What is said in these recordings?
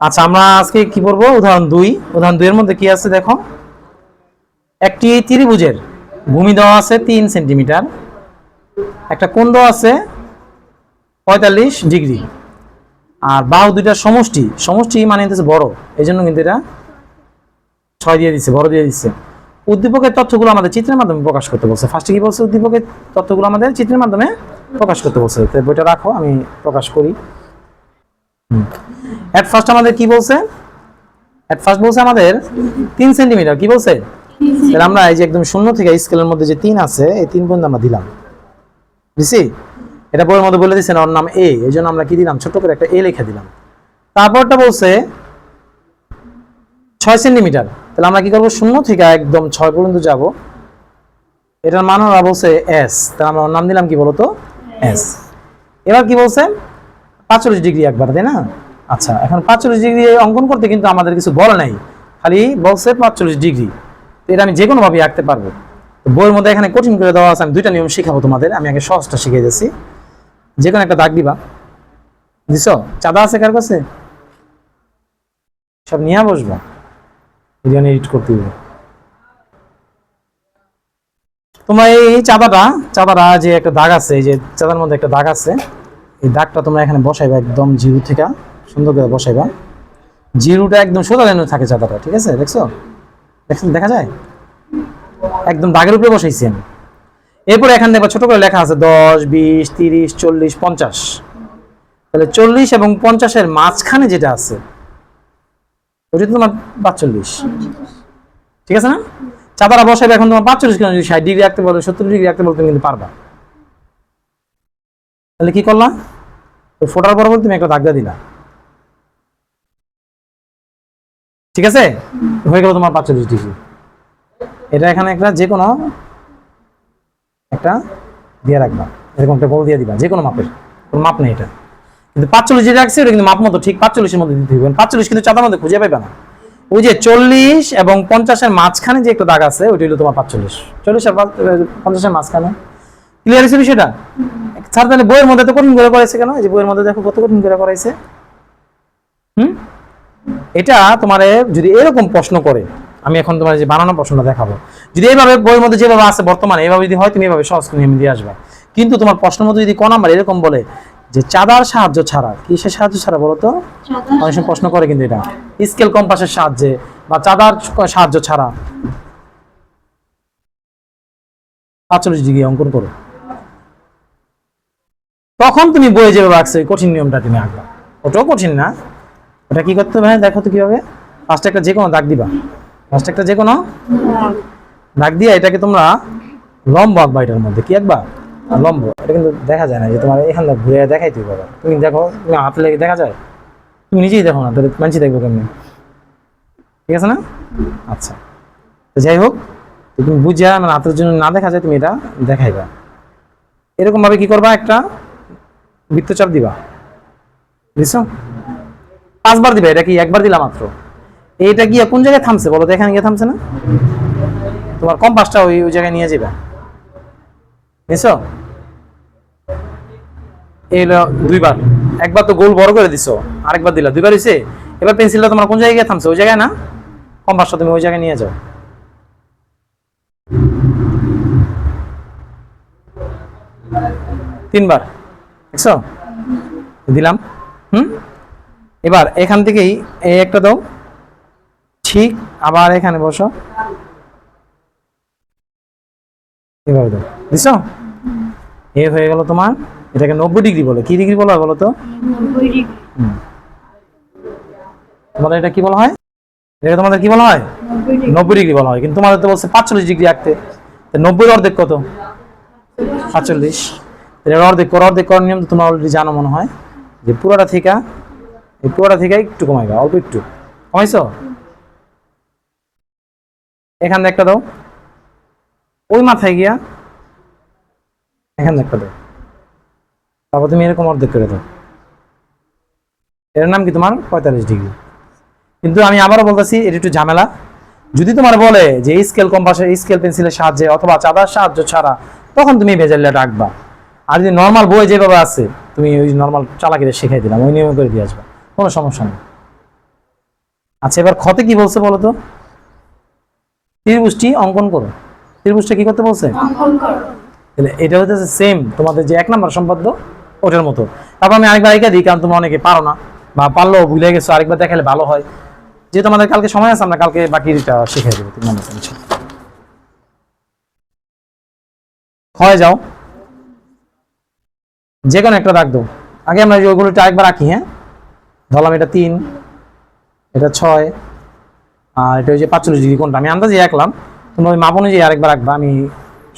আচ্ছা আমরা আজকে কি করব উদাহরণ দুই। উদাহরণ দুইয়ের মধ্যে কি আছে দেখো? একটি ত্রিভুজের ভূমি দেওয়া আছে তিন সেন্টিমিটার। একটা কোণ দেওয়া আছে পঁয়তাল্লিশ ডিগ্রি। আর বাহু দুইটা সমষ্টি। সমষ্টি মানে হচ্ছে বড়। এই জন্য কিন্তু এটা ছয় দিয়ে দিচ্ছে বড় দিয়ে দিচ্ছে উদ্দীপকের তথ্যগুলো আমাদের চিত্রের মাধ্যমে প্রকাশ করতে বলছে। ফার্স্টে কি বলছে? উদ্দীপকের তথ্যগুলো আমাদের চিত্রের মাধ্যমে প্রকাশ করতে বলছে। বইটা রাখো, আমি প্রকাশ করি। এট ফার্স্ট আমাদের কি বলছে? এট ফার্স্ট বলছে আমাদের তিন সেন্টিমিটার কি বলছে? তাহলে আমরা এই যে একদম শূন্য থেকে স্কেলের মধ্যে যে তিন আছে, এই তিন পর্যন্ত আমরা দিলাম। দিছি এটা বইয়ের মধ্যে বলে দিচ্ছেন ওর নাম এ এই জন্য আমরা কি দিলাম? ছোট করে একটা এ লিখে দিলাম। তারপরটা বলছে ছয় সেন্টিমিটার তাহলে আমরা কি করব? শূন্য থেকে একদম ছয় পর্যন্ত যাব। এটার মান ওরা বলছে এস তাহলে আমরা ওর নাম দিলাম কি বলতো? এস এবার কি বলছে? পাঁচচল্লিশ ডিগ্রি একবার, তাই না? আচ্ছা এখন পাঁচচল্লিশ ডিগ্রি অঙ্কন করতে কিন্তু আমাদের কিছু বলে নাই। খালি বলছে পাঁচচল্লিশ ডিগ্রি। তো এটা আমি যে কোনো ভাবে আঁকতে পারব। তো বইয়ের মধ্যে এখানে কঠিন করে দেওয়া আছে, আমি দুইটা নিয়ম শিখাবো তোমাদের। আমি আগে সহজটা শিখিয়ে যাচ্ছি যে কোনো একটা দাগ দিবা। দিছ চাঁদা আছে কার কাছে? সব নিয়ে বসবা। ভিডিও এডিট করতে হবে। তোমার এই চাঁদাটা চাঁদাটা যে একটা দাগ আছে, এই যে চাঁদার মধ্যে একটা দাগ আছে, এই দাগটা তোমরা এখানে বসাইবা একদম জিরো থেকে। সুন্দর করে বসাইবা। জিরোটা একদম সোজা লাইনে থাকে চাঁদাটা ঠিক আছে? দেখছ? দেখছেন? দেখা যায়? একদম দাগের উপরে বসাইছি আমি এরপরে এখান দেখবা ছোট করে লেখা আছে দশ, বিশ, তিরিশ, চল্লিশ, পঞ্চাশ। তাহলে চল্লিশ এবং পঞ্চাশের মাঝখানে যেটা আছে, ওটা তোমার পাঁচচল্লিশ। ঠিক আছে না? চাঁদারা বসাইবে, এখন তোমার পাঁচচল্লিশ কিলো, ষাট ডিগ্রি রাখতে বলো সত্তর ডিগ্রি রাখতে বলো তুমি কিন্তু পারবা। তাহলে কি করলা? ওই ফোটার পর তুমি একটা দাগ দিয়ে দিলা। ঠিক আছে? হয়ে গেল তোমার পাঁচচল্লিশ ডিগ্রি। এটা এখানে একটা যে কোনো একটা দিয়ে রাখবা। এরকম একটা বল দিয়ে দিবা যে কোনো মাপের। কোনো মাপ নেই এটা। কিন্তু পাঁচচল্লিশ যেটা রাখছে ওটা কিন্তু মাপ মতো ঠিক পাঁচচল্লিশের মধ্যে দিতে হবে। পাঁচচল্লিশ কিন্তু চাঁদার মধ্যে খুঁজে পাবে না। ওই যে চল্লিশ এবং পঞ্চাশের মাঝখানে যে একটা দাগ আছে, ওইটা হলো তোমার পাঁচচল্লিশ। চল্লিশ আর পঞ্চাশের মাঝখানে। ক্লিয়ার হয়েছে বিষয়টা? স্যার তাহলে বইয়ের মধ্যে তো কঠিন করে করাইছে কেন? এই যে বইয়ের মধ্যে দেখো কত কঠিন করে করাইছে। হুম? এটা তোমারে যদি এরকম প্রশ্ন করে আমি এখন তোমার যে বানানো প্রশ্নটা দেখাবো। যদি এইভাবে বইয়ের মধ্যে যেভাবে আছে বর্তমানে এইভাবে যদি হয় তুমি এইভাবে সহজ নিয়ম দিয়ে আসবা। কিন্তু তোমার প্রশ্নের মধ্যে যদি ক নাম্বার এরকম বলে যে চাঁদার সাহায্য ছাড়া কিসের সাহায্য ছাড়া বলো তো? অনেক সময় প্রশ্ন করে কিন্তু এটা। স্কেল কম্পাসের সাহায্যে বা চাঁদার সাহায্য ছাড়া। পাঁচচল্লিশ ডিগ্রি অঙ্কন করো। তখন তুমি বইয়ে যেভাবে রাখছো এই কঠিন নিয়মটা তুমি আঁকবা। ওটাও কঠিন না। ওটা কি করতে হবে? দেখো তো কীভাবে। ফার্স্ট একটা যে কোনো দাগ দিবা। ফার্স্ট একটা যে কোনো দাগ দিয়ে এটাকে তোমরা লম্ব আঁকবা এটার মধ্যে। কি আঁকবা? লম্ব। এটা কিন্তু দেখা যায় না যে তোমার এখান থেকে ঘুরে হবে। আবার। তুমি দেখো তুমি হাত লেগে দেখা যায়? তুমি নিজেই দেখো না, তাহলে মানছি দেখব কেমনি? ঠিক আছে না? আচ্ছা। তো যাই হোক তুমি বুঝা মানে হাতের জন্য না দেখা যায়, তুমি এটা দেখাইবা। এরকমভাবে কি করবা একটা? বৃত্তচাপ দিবা। বুঝছ? পাঁচবার দিবা, এটা কি একবার দিলা মাত্র? এইটা গিয়ে কোন জায়গায় থামছে বলো তো, এখানে গিয়ে থামছে না? তোমার কম্পাসটা ওই ওই জায়গায় নিয়ে যাবে বুঝছ এই দুইবার। একবার তো গোল বড় করে দিছো, আরেকবার দিলা। দুইবার হইছে? এবার পেন্সিলটা তোমার কোন জায়গায় গিয়ে থামছে? ওই জায়গায় না? কম্পাসটা তুমি ওই জায়গায় নিয়ে যাও। তিনবার। দেখছ? দিলাম। হুম? এবার এখান থেকেই এই একটা দাও। ঠিক আবার এখানে বসো। এভাবে দাও। দিছো? এ হয়ে গেল তোমার এটাকে নব্বই ডিগ্রি বলে। কি ডিগ্রি বলা হয় বলো তো। তোমাদের এটা কি বলা হয়? এটা তোমাদের কি বলা হয়? নব্বই ডিগ্রি। বলা হয়। কিন্তু তোমাদের তো বলছে পাঁচচল্লিশ ডিগ্রি আঁকতে। তো নব্বই অর্ধেক কত? পাঁচচল্লিশ। এর অর্ধেক করো অর্ধেক করার নিয়ম তো তোমরা অলরেডি জানো মনে হয়। যে পুরোটা থেকে এই পুরোটা থেকে একটু কমাইবা, অল্প একটু। কমাইছো? এখান একটা দাও। ওই মাথায় গিয়া এখান একটা দাও। তারপর তুমি এরকম অর্ধেক করে দাও। এর নাম কি তোমার? পঁয়তাল্লিশ ডিগ্রি। কিন্তু আমি আবারও বলতেছি, এটা একটু ঝামেলা। যদি তোমার বলে যে স্কেল কম্পাসের স্কেল পেন্সিলের সাহায্যে অথবা চাঁদার সাহায্য ছাড়া, তখন তুমি ভেজালিয়া রাখবা। আর যদি নর্মাল বই যেভাবে আছে, তুমি ওই নর্মাল চালাকিদের শিখাই দিলাম, ওই নিয়মে করে দিয়ে আসবা। কোনো সমস্যা নেই। আচ্ছা এবার ক্ষতে কি বলছে বলো তো? ত্রিভুজটি অঙ্কন করো। ত্রিভুজটা কি করতে বলছে? তাহলে এটা হচ্ছে সেম তোমাদের যে এক নম্বর সম্পাদ্য ওটার মতো। তারপর আমি আরেকবার এঁকে দিই কারণ তোমরা অনেকে পারো না বা পারলেও ভুলে গেছো আরেকবার দেখালে ভালো হয়। যেহেতু আমাদের কালকে সময় আছে আমরা কালকে বাকিটা শিখে দেবো তিন নম্বর টেনশন হয় যাও। যে কোনো একটা দাগ দাও। আগে আমরা যে ওইগুলোটা আরেকবার আঁকি হ্যাঁ? ধরলাম এটা তিন, এটা ছয়, আর এটা যে পাঁচচল্লিশ ডিগ্রি কোনটা? আমি আন্দাজে আঁকলাম তোমরা ওই মাপ অনুযায়ী আরেকবার আঁকবা, আমি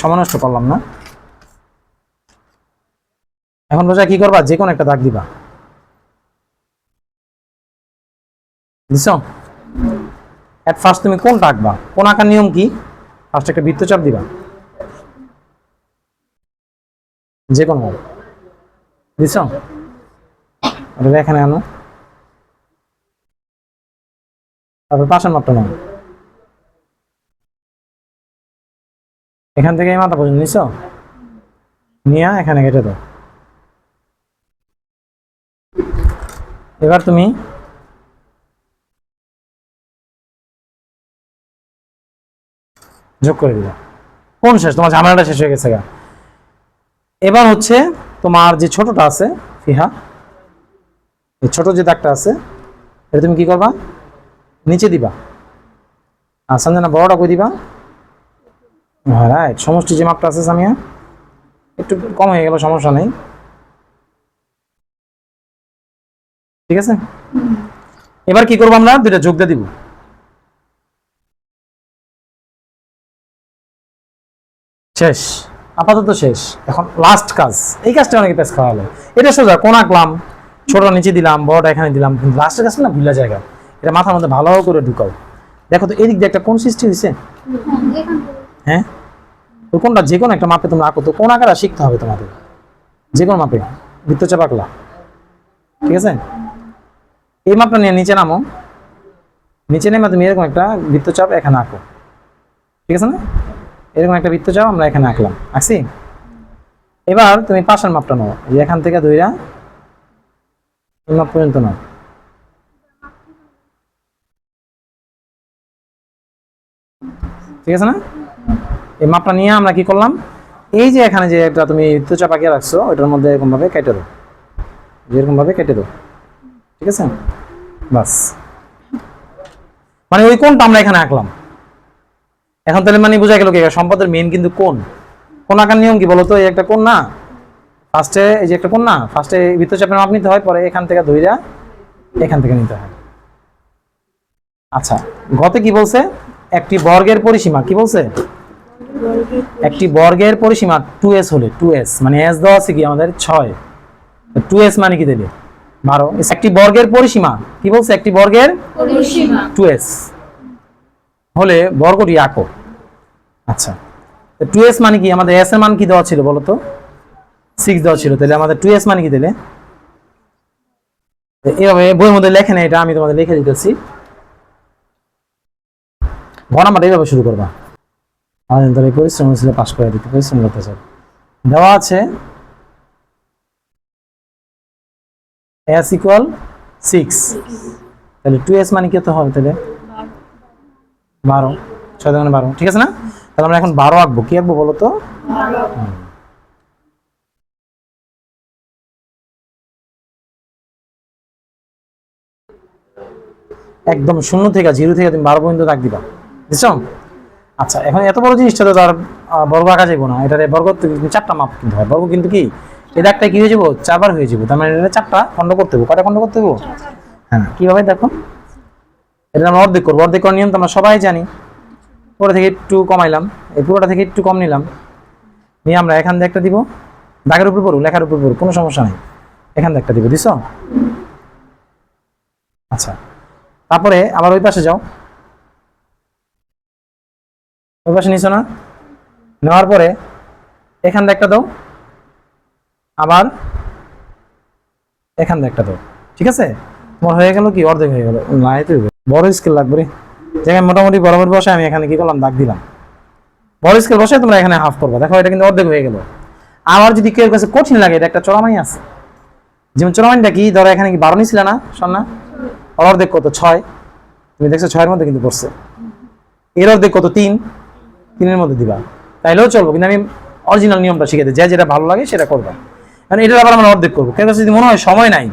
সমানষ্ট করলাম না। এখন রোজা কি করবা? যে কোনো একটা দাগ দিবা। বুঝছ? এট ফার্স্ট তুমি কোনটা আঁকবা? কোন আঁকার নিয়ম কি? ফার্স্ট একটা বৃত্তচাপ দিবা। যে কোনো বুঝছ? এখানে আনো তারপর পাশের মাপটা নাও। এখান থেকে এই মাথা পর্যন্ত নিছো? নিয়ে, এখানে কেটে দাও। এবার তুমি যোগ করে দিবা। কোন শেষ? তোমার ঝামেলাটা শেষ হয়ে গেছে গা। এবার হচ্ছে তোমার যে ছোটটা আছে, ফিহা, এই ছোট যে দাগটা আছে, এটা তুমি কি করবা? নিচে দিবা। আর সঞ্জনা বড়টা কই দিবা? হ্যাঁ রাইট সমষ্টি যে মাপটা আছে সামিয়া, একটু কম হয়ে গেল, সমস্যা নেই। ঠিক আছে? এবার কি করব আমরা? দুইটা যোগ দিয়ে দিব। শেষ। আপাতত শেষ। এখন লাস্ট কাজ। এই কাজটা অনেকে পেস খাওয়ালো। এটা সোজা, কোন আঁকলাম ছোট নিচে দিলাম, বড়টা এখানে দিলাম। লাস্টের কাজটা না ভুলা জায়গা এটা মাথার মধ্যে ভালো করে ঢুকাও। দেখো তো, এদিক দিয়ে একটা কোন সৃষ্টি হয়েছে হ্যাঁ? তো কোনটা যে কোনো একটা মাপে তোমরা আঁকো। তো কোন আঁকাটা শিখতে হবে তোমাদের। যে কোনো মাপে। বৃত্তচাপ আঁকলা। ঠিক আছে? এই মাপটা নিয়ে নিচে নামো। নিচে নেমে তুমি এরকম একটা বৃত্তচাপ এখানে আঁকো। ঠিক আছে না? এরকম একটা বৃত্তচাপ আমরা এখানে আঁকলাম। আঁকছি? এবার তুমি পাশের মাপটা নাও। এখান থেকে ধইরা এই মাপ পর্যন্ত নাও। ঠিক আছে না? এই মাপটা নিয়ে আমরা কি করলাম? এই যে এখানে যে একটা তুমি বৃত্তচাপ আঁকিয়ে রাখছো ওটার মধ্যে এরকম ভাবে কেটে দাও। যেরকম ভাবে কেটে দাও। ঠিক আছে? বাস। মানে ওই কোনটা আমরা এখানে আঁকলাম। এখন তাহলে মানে বোঝা গেল কি, সম্পদের মেন কিন্তু কোন কোন আঁকার নিয়ম কি বলতো? এই একটা কোন না ফার্স্টে এই যে একটা কোন না ফার্স্টে বৃত্তচাপের মাপ নিতে হয়, পরে এখান থেকে ধইরা এখান থেকে নিতে হয়। আচ্ছা গতে কি বলছে? একটি বর্গের পরিসীমা কি বলছে? একটি বর্গের পরিসীমা টু এস হলে টু এস মানে এস দেওয়া আছে কি আমাদের? ছয়। টু এস মানে কি দেবে বারো। একটি বর্গের পরিসীমা কি বলছে? একটি বর্গের টু এস হলে বর্গটি আঁকো। আচ্ছা। টু এস মানে কি? আমাদের এস এর মান কি দেওয়া ছিল বলো তো? সিক্স দেওয়া ছিল। তাহলে আমাদের টু এস মানে কি দিলে এভাবে বইয়ের মধ্যে লেখে না এটা আমি তোমাদের লিখে দিতেছি। ঘ এইভাবে শুরু করবা। আমাদের ধরে পরিশ্রম ছিল পাশ করে দিতে পরিশ্রম করতে চাই। দেওয়া আছে এস ইকুয়াল সিক্স তাহলে টু এস মানে কি হতে হবে তাহলে? বারো। ছয় দোকানে বারো। ঠিক আছে না? তাহলে আমরা এখন বারো আঁকবো। কি আঁকবো বলো তো? একদম শূন্য থেকে, জিরো থেকে তুমি বারো পর্যন্ত দাগ দিবা। বুঝছ? আচ্ছা এখন এত বড় জিনিসটা তো তার বর্গ আঁকা যাব না। এটার বর্গ চারটা মাপ কিন্তু হয়। বর্গ কিন্তু কি? এটা একটা কি হয়ে যাব চারবার হয়ে যাব তার মানে এটা চারটা খণ্ড করতে হবে কয়টা খণ্ড করতে হবে হ্যাঁ কীভাবে দেখো? এটা আমরা অর্ধেক করব। অর্ধেক করার নিয়ম তো আমরা সবাই জানি। পুরো থেকে একটু কমাইলাম। এই পুরোটা থেকে একটু কম নিলাম। নিয়ে আমরা এখান দিয়ে একটা দিব। দাগের উপর পড়ব লেখার উপর পড়ব কোনো সমস্যা নেই। এখান দিয়ে একটা দিব, দিছ? আচ্ছা। তারপরে আবার ওই পাশে যাও। ওই পাশে নিছো না? নেওয়ার পরে এখান দিয়ে একটা দাও। আবার এখান দিয়ে একটা দাও। ঠিক আছে? তোমার হয়ে গেল কি? অর্ধেক হয়ে গেল। না এই তো বড় স্কেল লাগবে যেখানে মোটামুটি বরাবর বসে আমি এখানে কি করলাম? দাগ দিলাম। বড় স্কেল বসে তোমরা এখানে হাফ করবে। দেখো এটা কিন্তু অর্ধেক হয়ে গেল। আমার যদি কেউ কাছে কঠিন লাগে এটা একটা চড়ামাই আছে। যেমন চড়ামাইনটা কি? ধরো এখানে কি বারো নিছিল না সন্না? অর্ধেক কত? ছয়। তুমি দেখছ ছয়ের মধ্যে কিন্তু পড়ছে। এর অর্ধেক কত? তিন। তিনের মধ্যে দিবা। তাইলেও চলবো, কিন্তু আমি অরিজিনাল নিয়মটা শিখে দিই, যা যেটা ভালো লাগে সেটা করবা। কারণ এটার আবার আমরা অর্ধেক করব। কেন যদি মনে হয় সময় নাই,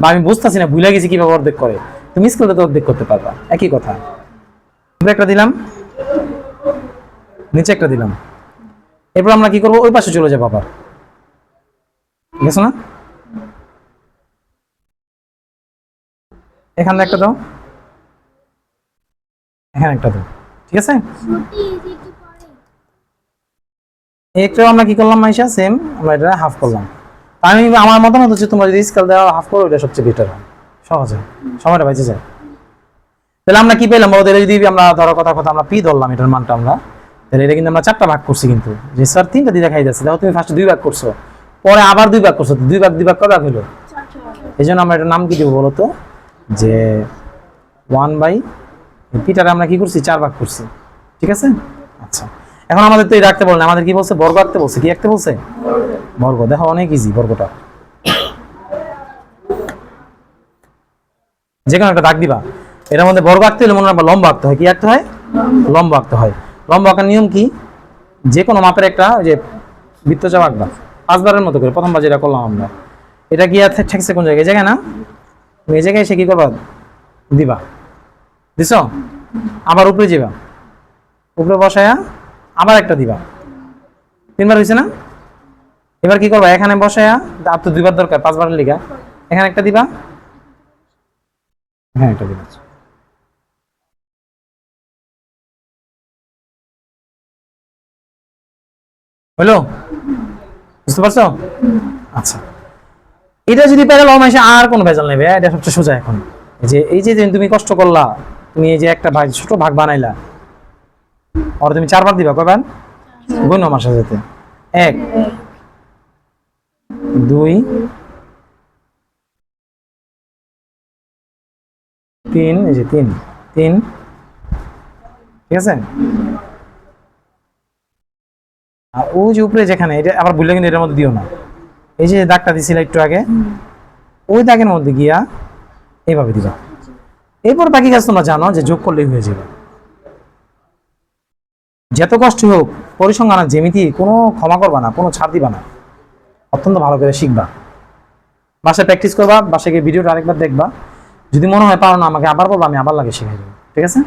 বা আমি বুঝতেছি না, ভুলে গেছি কীভাবে অর্ধেক করে, তুমি স্কুলে তো অর্ধেক করতে পারবা। একই কথা। একটা দিলাম, নিচে একটা দিলাম। এরপর আমরা কি করব? ওই পাশে চলে যাব আবার। গেছো না? এখানে একটা দাও। এখানে একটা দাও। ঠিক আছে? একটাও আমরা কি করলাম মাইশা? সেম আমরা এটা হাফ করলাম। আমি আমার মতামত হচ্ছে তোমরা যদি স্কেল দেওয়া হাফ করো এটা সবচেয়ে বেটার হয়। সহজ। সময়টা বেঁচে যায়। তাহলে আমরা কি পেলাম? ওদের যদি আমরা ধরো কথা কথা আমরা পি ধরলাম, এটার মানটা আমরা, তাহলে এটা কিন্তু আমরা চারটা ভাগ করছি কিন্তু। যে স্যার তিনটা দিয়ে দেখাই যাচ্ছে দেখো তুমি ফার্স্ট দুই ভাগ করছ। পরে আবার দুই ভাগ করছ দুই ভাগ দুই ভাগ ভাগ হলো? এই জন্য আমরা এটার নাম কি দেবো বলো তো? যে ওয়ান বাই পিটারে আমরা কি করছি? চার ভাগ করছি। ঠিক আছে? আচ্ছা। এখন আমাদের তো এই রাখতে বলেন আমাদের কি বলছে? বর্গ আঁকতে বলছে, কি আঁকতে বলছে? বর্গ, দেখো অনেক ইজি বর্গটা। যে কোনো একটা দাগ দিবা। এটার মধ্যে বর্গ আঁকতে হলে মনে রাখবা লম্বা আঁকতে হয়। কি আঁকতে হয়? লম্বা আঁকতে হয়। লম্বা আঁকার নিয়ম কি? যে কোনো মাপের একটা যে বৃত্তচাপ আঁকবা। পাঁচবারের মতো করে, প্রথমবার যেটা করলাম আমরা। এটা কি আর ঠেকছে কোন জায়গায়? জায়গায় না? এই জায়গায় এসে কি করবা? দিবা। দিছ? আবার উপরে যাবা উপরে বসায়া আবার একটা দিবা। তিনবার হয়েছে না? এবার কি করবা? এখানে বসায়া আর তো দুইবার দরকার পাঁচবারের লিগা। এখানে একটা দিবা। হ্যাঁ একটা দিবা। হলো? বুঝতে পারছ? আচ্ছা। এটা যদি প্যারাল মাসে আর কোনো ভেজাল নেবে এটা সবচেয়ে সোজা এখন। যে, এই যে তুমি কষ্ট করলা, তুমি এই যে একটা ভাগ ছোট ভাগ বানাইলা আর তুমি চারবার দিবা কবেন গুণ আমার সাথে এক, দুই, তিন, এই যে তিন তিন। ঠিক আছে? আর ওই যে উপরে যেখানে, এটা আবার ভুললে কিন্তু এটার মধ্যে দিও না। এই যে দাগটা দিছিল একটু আগে, ওই দাগের মধ্যে গিয়া এইভাবে দিবা। এরপর বাকি কাজ তোমরা জানো যে যোগ করলেই হয়ে যাবে। যত কষ্ট হোক, পরিসংখ্যান জ্যামিতি কোনো ক্ষমা করবা না, কোনো ছাড় দিবা না। অত্যন্ত ভালো করে শিখবা। বাসায় প্র্যাকটিস করবা, বাসায় গিয়ে ভিডিওটা আরেকবার দেখবা। যদি মনে হয় পারো না, আমাকে আবার বলবা, আমি আবার লাগে শিখাই দেবো। ঠিক আছে?